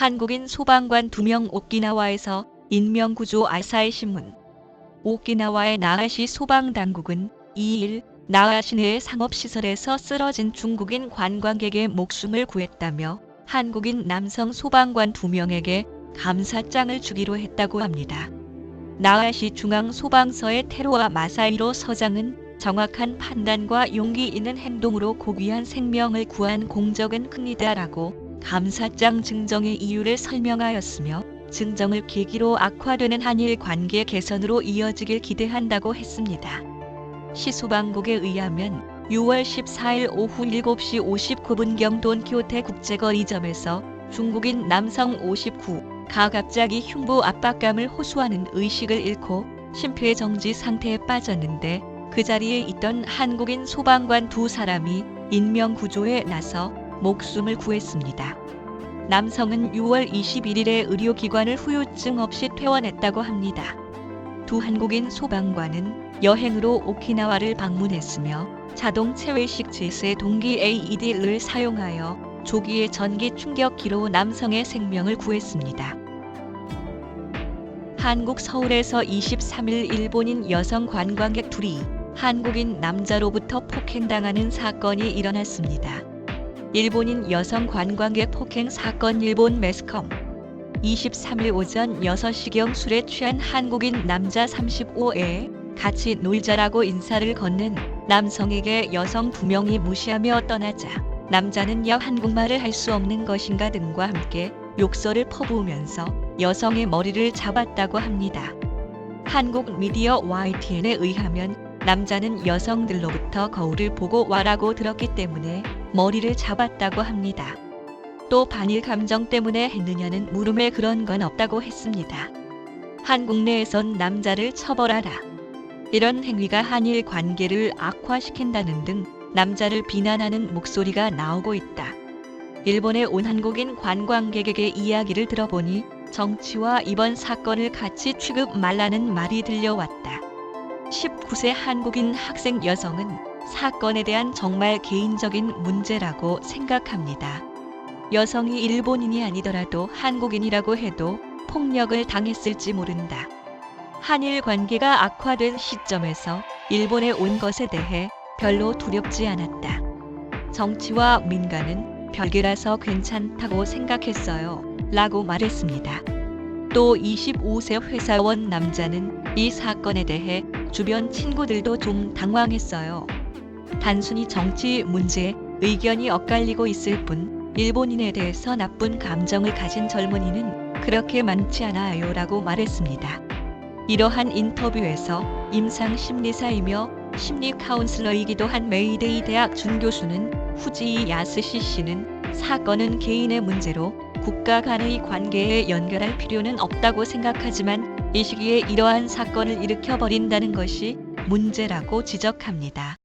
한국인 소방관 2명 오키나와에서 인명구조 아사히 신문 오키나와의 나하시 소방당국은 2일 나하시 내의 상업시설에서 쓰러진 중국인 관광객의 목숨을 구했다며 한국인 남성 소방관 2명에게 감사장을 주기로 했다고 합니다. 나하시 중앙소방서의 테로와 마사이로 서장은 정확한 판단과 용기 있는 행동으로 고귀한 생명을 구한 공적은 큽니다라고 감사장 증정의 이유를 설명하였으며 증정을 계기로 악화되는 한일 관계 개선으로 이어지길 기대한다고 했습니다. 시소방국에 의하면 6월 14일 오후 7시 59분경 돈키호테 국제거리점에서 중국인 남성 59가 갑자기 흉부 압박감을 호소하는 의식을 잃고 심폐정지 상태에 빠졌는데 그 자리에 있던 한국인 소방관 두 사람이 인명구조에 나서 목숨을 구했습니다. 남성은 6월 21일에 의료기관을 후유증 없이 퇴원했다고 합니다. 두 한국인 소방관은 여행으로 오키나와를 방문했으며 자동 체 외식 질세 동기 AED를 사용하여 조기의 전기 충격기로 남성의 생명을 구했습니다. 한국 서울에서 23일 일본인 여성 관광객 둘이 한국인 남자로부터 폭행당하는 사건이 일어났습니다. 일본인 여성 관광객 폭행 사건 일본 매스컴 23일 오전 6시경 술에 취한 한국인 남자 35에 같이 놀자라고 인사를 건넨 남성에게 여성 두 명이 무시하며 떠나자 남자는 야 한국말을 할 수 없는 것인가 등과 함께 욕설을 퍼부으면서 여성의 머리를 잡았다고 합니다. 한국 미디어 YTN에 의하면 남자는 여성들로부터 거울을 보고 와라고 들었기 때문에 머리를 잡았다고 합니다. 또 반일 감정 때문에 했느냐는 물음에 그런 건 없다고 했습니다. 한국 내에선 남자를 처벌하라. 이런 행위가 한일 관계를 악화시킨다는 등 남자를 비난하는 목소리가 나오고 있다. 일본에 온 한국인 관광객에게 이야기를 들어보니 정치와 이번 사건을 같이 취급 말라는 말이 들려왔다. 19세 한국인 학생 여성은 사건에 대한 정말 개인적인 문제라고 생각합니다. 여성이 일본인이 아니더라도 한국인이라고 해도 폭력을 당했을지 모른다. 한일 관계가 악화된 시점에서 일본에 온 것에 대해 별로 두렵지 않았다. 정치와 민간은 별개라서 괜찮다고 생각했어요. 라고 말했습니다. 또 25세 회사원 남자는 이 사건에 대해 주변 친구들도 좀 당황했어요. 단순히 정치 문제에 의견이 엇갈리고 있을 뿐 일본인에 대해서 나쁜 감정을 가진 젊은이는 그렇게 많지 않아요 라고 말했습니다. 이러한 인터뷰에서 임상 심리사이며 심리 카운슬러이기도 한 메이데이 대학 준교수는 후지이 야스시 씨는 사건은 개인의 문제로 국가 간의 관계에 연결할 필요는 없다고 생각하지만 이 시기에 이러한 사건을 일으켜 버린다는 것이 문제라고 지적합니다.